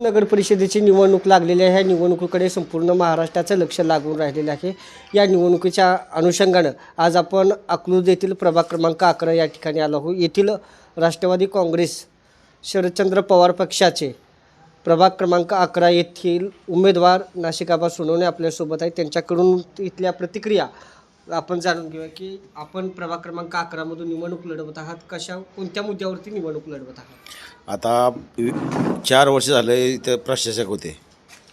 नगर परिषदेची निवडणूक लागलेली आहे. ह्या निवडणुकीकडे संपूर्ण महाराष्ट्राचं लक्ष लागून राहिलेलं आहे. या निवडणुकीच्या अनुषंगानं आज आपण अकलूज येथील प्रभाग क्रमांक अकरा या ठिकाणी आलो आहोत. येथील राष्ट्रवादी काँग्रेस शरदचंद्र पवार पक्षाचे प्रभाग क्रमांक अकरा येथील उमेदवार नाशिकाबा सोनवणे आपल्यासोबत आहेत. त्यांच्याकडून इथल्या प्रतिक्रिया आपण जाणून घेऊया की आपण प्रभाग क्रमांक अकरामधून निवडणूक लढवत आहात. कशा कोणत्या मुद्द्यावरती निवडणूक लढवत आहात? आता चार वर्ष झाले इथं प्रशासक होते.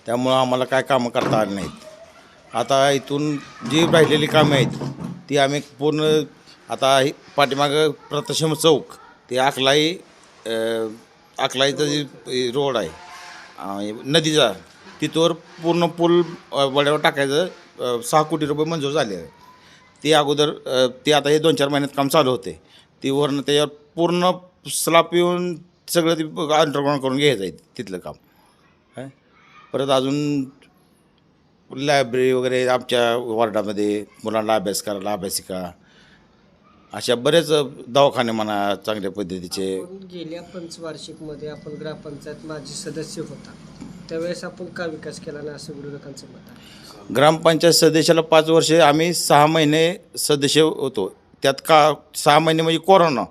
त्यामुळं आम्हाला काय कामं करता आली नाहीत. आता इथून जी राहिलेली कामं आहेत ती आम्ही पूर्ण आता हे पाठीमागं प्रतशम चौक ते अकलाई अं, आकलाईचा जी रोड आहे नदीचा तिथवर पूर्ण पूल वड्यावर टाकायचं सहा कोटी रुपये मंजूर झाले. आहे ते अगोदर ती ते आता हे दोन चार महिन्यात काम चालू होते. ती वरनं त्याच्यावर पूर्ण स्लाप येऊन सगळं ते अंडरग्राऊंड करून घ्यायचं आहे तिथलं काम. काय परत अजून लायब्ररी वगैरे आमच्या वॉर्डामध्ये मुलांना अभ्यास करायला अभ्यासिका अशा बरेच दवाखाने म्हणा चांगल्या पद्धतीचे. आपण गेल्या पंचवार्षिकमध्ये आपण ग्रामपंचायत माजी सदस्य होता. त्यावेळेस आपण का विकास केला नाही असं विरोधकांचं मत आहे? ग्रामपंचायत सदस्याला पाच वर्षे आम्ही सहा महिने सदस्य होतो. त्यात का सहा महिने म्हणजे कोरोना.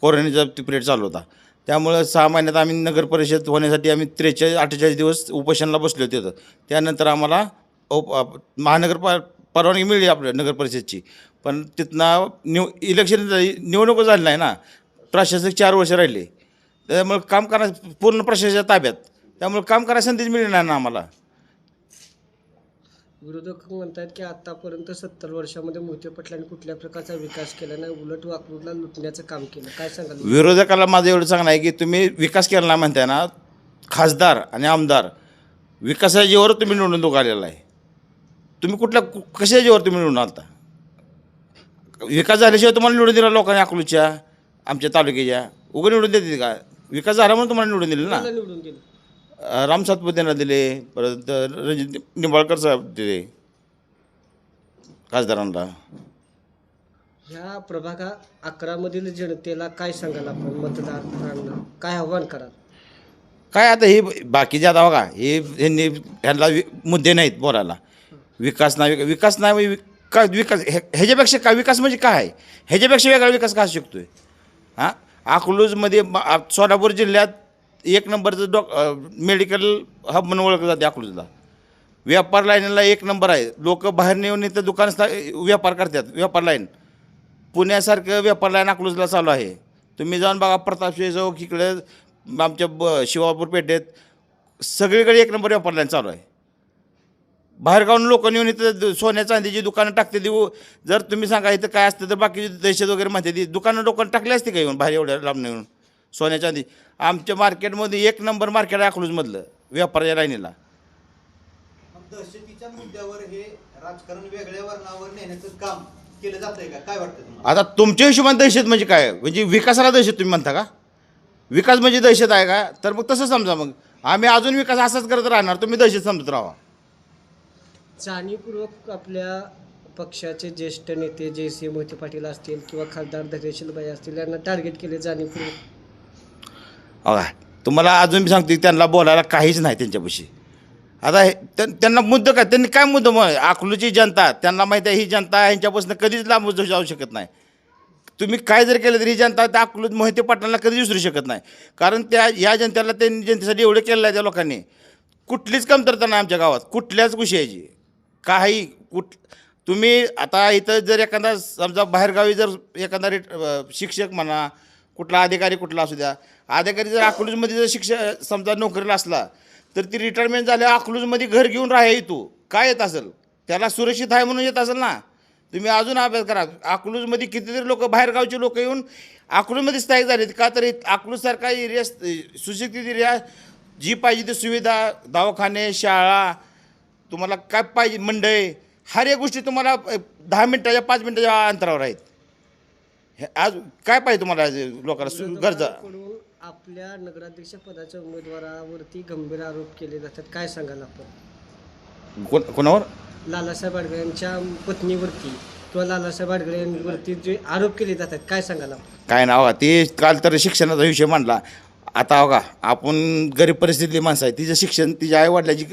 कोरोनाचा पिरियड चालू होता. त्यामुळं सहा महिन्यात आम्ही नगर परिषद होण्यासाठी आम्ही त्रेचाळीस अठ्ठेचाळीस दिवस उपोषणाला होते होतो त्यानंतर आम्हाला उप महानगर परवानगी मिळली आपल्या नगर परिषदची. पण तिथनं निव इलेक्शन झाली- निवडणूक झाली नाही ना. प्रशासक चार वर्ष राहिले. त्यामुळे काम करा पूर्ण प्रशासनाच्या ताब्यात. त्यामुळे काम करायला संधीच मिळणार ना आम्हाला. विरोधक म्हणतात की आतापर्यंत सत्तर वर्षामध्ये मोहिते पाटलांनी कुठल्या प्रकारचा विकास केला नाही उलट वाकलूरला लुटण्याचं काम केलं. काय सांगाल? विरोधकाला माझं एवढं सांगणं आहे की तुम्ही विकास केला नाही म्हणताय ना खासदार आणि आमदार विकासाच्या जीवावर तुम्ही निवडून आलेला आहे. तुम्ही कुठल्या कु- कशाच्या जीवावर तुम्ही निवडून आलता? विकास झाल्याशिवाय तुम्हाला निवडून दिला लोकांनी अकलूच्या आमच्या तालुक्याच्या. उघड निवडून देते का? विकास झाला म्हणून तुम्हाला निवडून दिले ना? निवडून दिलं. राम सातपुतेंना दिले परत रणजित निंबाळकर साहेब दिले खासदारांना. ह्या प्रभागा अकरामधील जनतेला काय सांगाल आपण? मतदारांना काय आव्हान कराल? काय आता हे बाकीचे आता बघा हे यांनी ह्यांना वि- मुद्दे नाहीत बोलायला. विकास नाही विक- विकास नाही म्हणजे वि- काय विकास हे ह्याच्यापेक्षा काय विकास म्हणजे काय? आहे ह्याच्यापेक्षा वेगळा विकास का शिकतोय? हां? अकलूजमध्ये आ- सोलापूर जिल्ह्यात एक नंबरचं डॉ मेडिकल हब म्हणून ओळखलं जाते अकलूजला. व्यापार लाईनला एक नंबर आहे. लोक बाहेर नेऊन इथं दुकान स्था व्यापार करतात व्यापार लाईन. पुण्यासारखं व्यापार लाईन अकलूजला चालू आहे. तुम्ही जाऊन बघा प्रतापशिव चौक इकडे आमच्या ब शिवापूर पेठेत सगळीकडे एक नंबर व्यापार लाईन चालू आहे. बाहेरगावून लोक नेऊन इथं सोन्या चांदीची दुकानं टाकते देऊ जर तुम्ही सांगा इथं काय असतं तर बाकीची दहशत वगैरे माहिती दुकानं लोकांना टाकली असते का येऊन बाहेर एवढ्या लांब येऊन सोन्या चांदी आमच्या मार्केटमध्ये एक नंबर मार्केट आहे अकलूजमधलं व्यापाराच्या लाईनीला दहशतीच्या मुद्द्यावर हे राजकारण वेगळ्या वर्णावर नेण्याचं काम केलं जातंय का? काय वाटतं तुम्हाला? आता तुमच्या हिशोबाने दहशत म्हणजे काय? म्हणजे विकासाला दहशत तुम्ही म्हणता का? विकास म्हणजे दहशत आहे का? तर मग तसं समजा मग. आम्ही अजून विकास असाच करत राहणार तुम्ही दहशत समजत राहा. जाणीवपूर्वक आपल्या पक्षाचे ज्येष्ठ नेते जे सी मोहिते पाटील असतील किंवा खासदार धैर्यशीलबाई असतील यांना टार्गेट केले जाणीवपूर्वक. हो अगा तुम्हाला अजून मी सांगते त्यांना बोलायला काहीच नाही त्यांच्यापाशी. आता हे त्यां- त्यांना मुद्दा काय? त्यांनी काय मुद्दा मग? अकलूची जनता त्यांना माहिती आहे ही जनता यांच्यापासून कधीच लांब जाऊ शकत नाही. तुम्ही काय जर केलं तरी ही जनता त्या अकलूत मोहिते पाटलांना कधी विसरू शकत नाही. कारण त्या या जनतेला त्यांनी जनतेसाठी एवढं केलं आहे त्या लोकांनी. कुठलीच कमतरता नाही आमच्या गावात कुठल्याच विषयाची. काही कुठ तुम्ही आता इथं जर एखादा समजा बाहेरगावी जर एखादा रिट शिक्षक म्हणा कुठला अधिकारी कुठला असू द्या. अधिकारी जर अकलूजमध्ये जर शिक्षक समजा नोकरीला असला तर ती रिटायरमेंट झाल्या अकलूजमध्ये घर घेऊन राहा तू काय येत असेल? त्याला सुरक्षित आहे म्हणून येत असेल ना? तुम्ही अजून अभ्यास करा. अकलूजमध्ये कितीतरी लोक बाहेरगावचे लोक येऊन अकलूजमध्ये स्थायिक झालेत. का तरी अकलूजसारखा एरिया सुशिक्षित एरिया जी पाहिजे ती सुविधा दवाखाने शाळा तुम्हाला काय पाहिजे मंडई हर एक गोष्टी तुम्हाला दहा मिनटाच्या पाच मिनटाच्या अंतरावर आहेत. हे आज काय पाहिजे तुम्हाला आज लोकांना? सु- गरजा. आपल्या नगराध्यक्ष पदाच्या उमेदवारावरती गंभीर आरोप केले जातात. काय सांगाल आपण? कोण कोणावर? लालासाहेब आडगळे यांच्या पत्नीवरती किंवा लालासाहेब आडगळे यांवरती जे आरोप केले जातात काय सांगाल आपण? काय नाव ते काल तर शिक्षणाचा विषय मांडला. आता हो बघा आपण गरीब परिस्थितीतली माणसं आहे तिचं शिक्षण तिच्या आई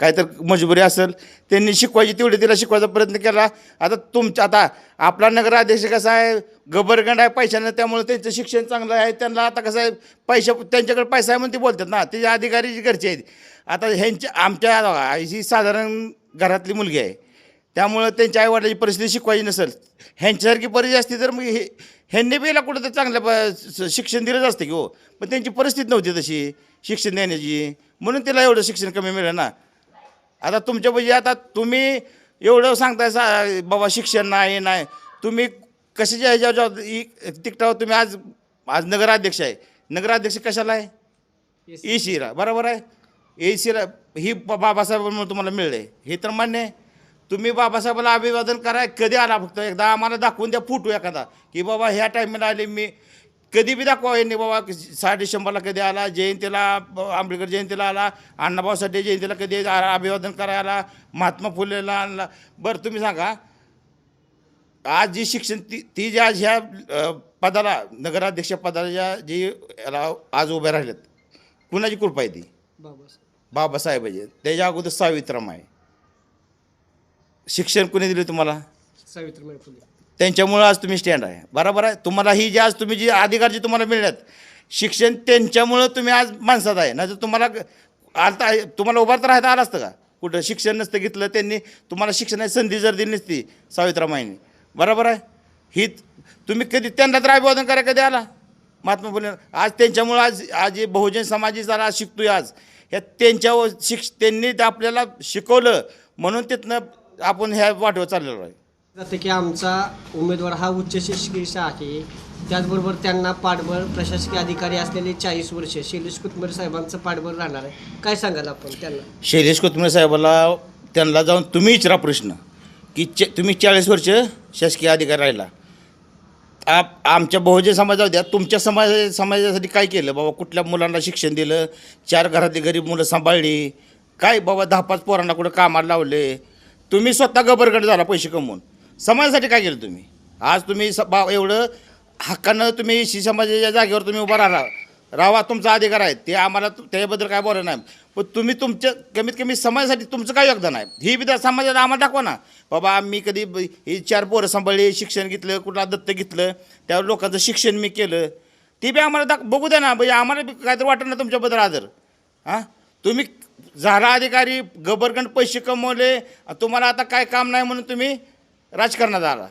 काय तर मजबुरी असेल त्यांनी शिकवायची तेवढी तिला शिकवायचा प्रयत्न केला. आता तुमच्या आता आपला नगराध्यक्ष कसा आहे गबरगंड आहे पैशानं त्यामुळे त्यांचं शिक्षण चांगलं आहे त्यांना आता कसं आहे पैशा त्यांच्याकडे पैसा आहे म्हणून ते बोलतात ना तिच्या अधिकारी घरचे आहेत. आता ह्यांच्या आमच्या ही साधारण घरातली मुलगी आहे. त्यामुळं त्यांच्या आईवडिलाची परिस्थिती शिकवायची नसेल. ह्यांच्यासारखी परिस्थिती असती तर मग हे ह्यांनी बेला कुठं तर चांगलं प- शिक्षण दिलंच असतं की हो. पण त्यांची परिस्थिती नव्हती तशी शिक्षण देण्याची. म्हणून तिला एवढं शिक्षण कमी मिळेल ना. आता तुमच्या म्हणजे आता तुम्ही एवढं सांगताय सा बाबा शिक्षण नाही नाही. तुम्ही कशाच्या ह्याच्यावर तिकटावर तुम्ही आज आज नगराध्यक्ष आहे. नगराध्यक्ष कशाला आहे? ए सीला बरोबर आहे? ए सीला ही ब- बाबासाहेबांमुळे तुम्हाला मिळले हे तर मान्य आहे. तुम्ही बाबासाहेबाला अभिवादन करा कधी आला फक्त? एकदा आम्हाला दाखवून द्या फुटू एखादा. की बाबा ह्या टायमाला आले मी. कधी बी दाखवा यांनी बाबा सहा डिसेंबरला कधी आला जयंतीला आंबेडकर जयंतीला आला अण्णाभाऊ साठे जयंतीला कधी अभिवादन करायला महात्मा फुलेला आणला. बरं तुम्ही सांगा. आज जी शिक्षण ती ती जी आज ह्या पदाला नगराध्यक्ष पदाला ज्या जी याला आज उभ्या राहिल्यात कुणाची कृपा आहे ती? बाबासाहेब. बाबासाहेबाची. त्याच्या अगोदर सावित्रम आहे शिक्षण कुणी दिले तुम्हाला? सावित्रीबाई फुले. त्यांच्यामुळं आज तुम्ही स्टँड आहे. बरोबर आहे? तुम्हाला ही जी आज तुम्ही जी अधिकार जे तुम्हाला मिळतात शिक्षण त्यांच्यामुळं तुम्ही आज माणसात आहे. नाही तर तुम्हाला आता तुम्हाला उभार तर राहता आलं असतं का? कुठं शिक्षण नसतं घेतलं त्यांनी तुम्हाला शिक्षणाची संधी जर दिली नसती सावित्रामाईंनी बरोबर आहे? ही तुम्ही कधी त्यांना तर अभिवादन करा कधी आला? महात्मा फुले आज त्यांच्यामुळं आज आज बहुजन समाजी जरा आज शिकतोय आज. ह्या त्यांच्यावर शिक्ष त्यांनी आपल्याला शिकवलं म्हणून तिथनं आपण ह्या वाटेवर चाललेलो आहे. जाते की आमचा उमेदवार हा उच्च शिक्षित आहे. त्याचबरोबर त्यांना पाठबळ प्रशासकीय अधिकारी असलेले चाळीस वर्ष शैलेश कुतमरे साहेबांचं पाठबळ राहणार आहे. काय सांगाल आपण त्यांना? शैलेश कोथमिरे साहेबाला त्यांना जाऊन तुम्ही विचारा प्रश्न की च तुम्ही चाळीस वर्ष शासकीय अधिकारी राहिला. आप आमच्या बहुजन समाजात द्या तुमच्या समाज समाजासाठी काय केलं? बाबा कुठल्या मुलांना शिक्षण दिलं? चार घरातली गरीब मुलं सांभाळली. काय बाबा दहा पाच पोरांना कुठं कामाला लावले? तुम्ही स्वतः गबरगट झाला पैसे कमवून. समाजासाठी काय केलं तुम्ही? आज तुम्ही स बा एवढं हक्कानं तुम्ही शी समाजाच्या जागेवर तुम्ही उभा राहा राहा तुमचा अधिकार आहे. ते आम्हाला त्याबद्दल त्याच्याबद्दल काय बोलणं नाही. पण तुम्ही तुमच्या कमीत कमी समाजासाठी तुमचं काय योगदान आहे? ही बी समाजाला समाजात आम्हाला दाखवा ना. बाबा मी कधी ही चार पोरं सांभाळली शिक्षण घेतलं कुठला दत्त घेतलं त्यावर लोकांचं शिक्षण मी केलं. ते बी आम्हाला दाख बघू द्या ना. म्हणजे आम्हाला बी काहीतरी वाटत ना तुमच्याबद्दल आदर. हां? तुम्ही झाला अधिकारी गबरगंड पैसे कमवले तुम्हाला आता काय काम नाही म्हणून तुम्ही राजकारणात आला.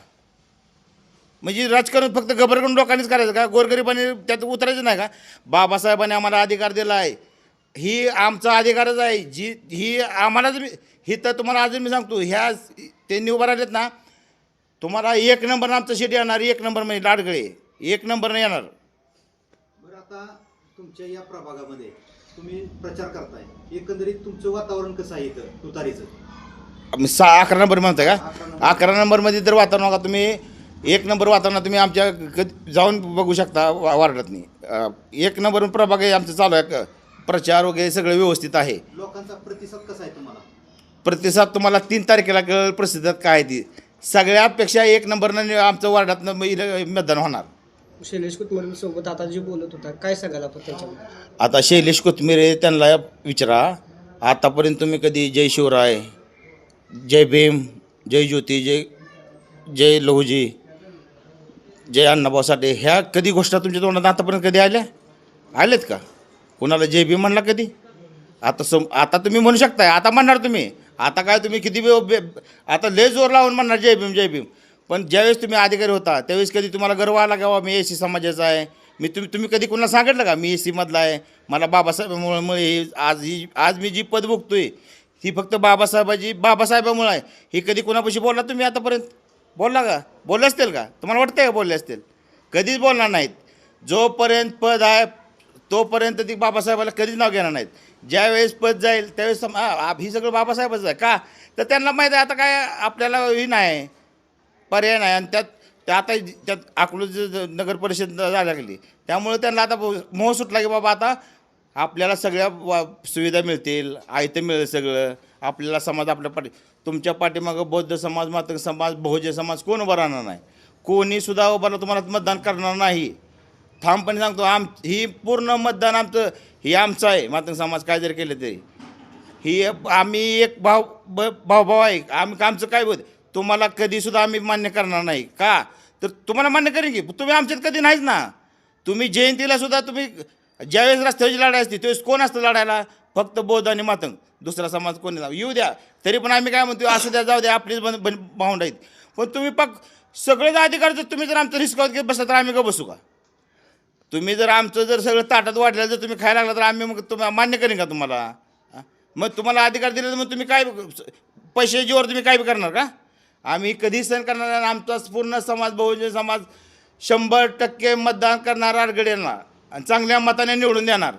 म्हणजे राजकारण फक्त गबरगंड लोकांनीच करायचं का? गोरगरिबांनी त्यात उतरायचं नाही का? बाबासाहेबांनी आम्हाला अधिकार दिला आहे ही आमचा अधिकारच आहे. जी ही आम्हाला जर ही तर तुम्हाला अजून मी सांगतो ह्या त्यांनी उभं राहिलेत ना तुम्हाला एक नंबर आमचं शेट येणार एक नंबर म्हणजे लाडगळे. एक नंबर येणार. बरं आता तुमच्या या प्रभागामध्ये तुम्ही प्रचार करताय. एकंदरीत तुमचं वातावरण कसं आहे इथं तुतारीचं? सहा अकरा नंबर म्हणताय का? अकरा नंबर. अकरा नंबरमध्ये जर वातावरण बघा तुम्ही एक नंबर वातावरणात तुम्ही आमच्या कधी जाऊन बघू शकता वा वार्डातनी. अं, एक नंबर प्रभाग आहे आमचं चालू आहे. क- प्रचार वगैरे सगळं व्यवस्थित आहे. लोकांचा प्रतिसाद कसा आहे तुम्हाला? प्रतिसाद तुम्हाला तीन तारखेला कळेल प्रतिसाद काय ती. सगळ्यापेक्षा एक नंबरनं आमचं वार्डातनं म- इलं- मतदान होणार. शैलेश कुतमरे सोबत आता जे बोलत होता काय सांगाल आपण त्याच्यामध्ये आता शैलेश कोथमिरे त्यांना विचारा. आतापर्यंत तुम्ही कधी जय शिवराय जय भीम जय ज्योती जय जय लहुजी जय अण्णाभाऊ साठे ह्या कधी गोष्टी तुमच्या तोंडात आतापर्यंत कधी आल्या? आल्यात का? कुणाला जय भीम म्हणला कधी? आता सम आता तुम्ही म्हणू शकताय आता म्हणणार तुम्ही. आता काय तुम्ही किती बे बे- आता लय जोर लावून म्हणणार जय भीम जय भीम. पण ज्यावेळेस तुम्ही अधिकारी होता त्यावेळेस कधी तुम्हाला गर्व आला का मी एस सी समाजाचा आहे? मी तुम्ही तुम्ही कधी कुणाला सांगितलं का मी एस सीमधला आहे? मला बाबासाहेबामुळे हे आज ही आज मी जी पद बघतोय ही फक्त बाबासाहेबाची बाबासाहेबामुळे आहे. ही कधी कोणापाशी बोलला तुम्ही आतापर्यंत? बोलला का? बोलले असतील का? तुम्हाला वाटतं आहे का बोलले असतील? कधीच बोलणार नाहीत. जोपर्यंत पद आहे तोपर्यंत ती बाबासाहेबाला कधीच नाव घेणार नाहीत. ज्यावेळेस पद जाईल त्यावेळेस सम- ही सगळं बाबासाहेबच आहे. का? तर त्यांना माहीत आहे आता काय आपल्याला ही नाही. पर्याय नाही. आणि त्यात त्या आता त्यात अकलूज नगर परिषद जायला लागली. त्यामुळे त्यांना आता मोह सुटला की बाबा आता आपल्याला सगळ्या वा सुविधा मिळतील आयतं मिळेल सगळं. आपल्याला समाज आपल्या पाठी तुमच्या पाठीमागं बौद्ध समाज मातंग समाज बहुजन समाज कोण उभं राहणार नाही? कोणीसुद्धा उभं राहणार तुम्हाला मतदान करणार नाही. ठामपणे सांगतो आम ही पूर्ण मतदान आमचं ही आमचं आहे. मातंग समाज काय जरी केलं तरी. ही आम्ही एक भाव ब भावभाव आहे. आम्ही आमचं काय बोल तुम्हाला कधीसुद्धा आम्ही मान्य करणार नाही. का? तर तुम्हाला मान्य करेन की तुम्ही आमच्यात कधी नाहीच ना. तुम्ही जयंतीला सुद्धा तुम्ही ज्यावेळेस रस्त्याची लढाई असते त्यावेळेस कोण असतं लढायला? फक्त बौद्ध आणि मातंग. दुसरा समाज कोणी जाऊ येऊ द्या. तरी पण आम्ही काय म्हणतो असं द्या जाऊ द्या आपलीच बन बन भाऊंड आहेत. पण तुम्ही पक सगळेच अधिकार जर तुम्ही जर आमचं रिस्क घेत बसला तर आम्ही का बसू का? तुम्ही जर आमचं जर सगळं ताटात वाढलं जर तुम्ही खायला लागला तर आम्ही मग तुम्हाला मान्य करेन का तुम्हाला? मग तुम्हाला अधिकार दिले तर मग तुम्ही काय पैसे जीवर तुम्ही काय करणार का? आम्ही कधी सण करणार नाही. आमचा पूर्ण समाज बहुजन समाज शंभर टक्के मतदान करणार आडगड्यांना येणार आणि चांगल्या मताने निवडून देणार.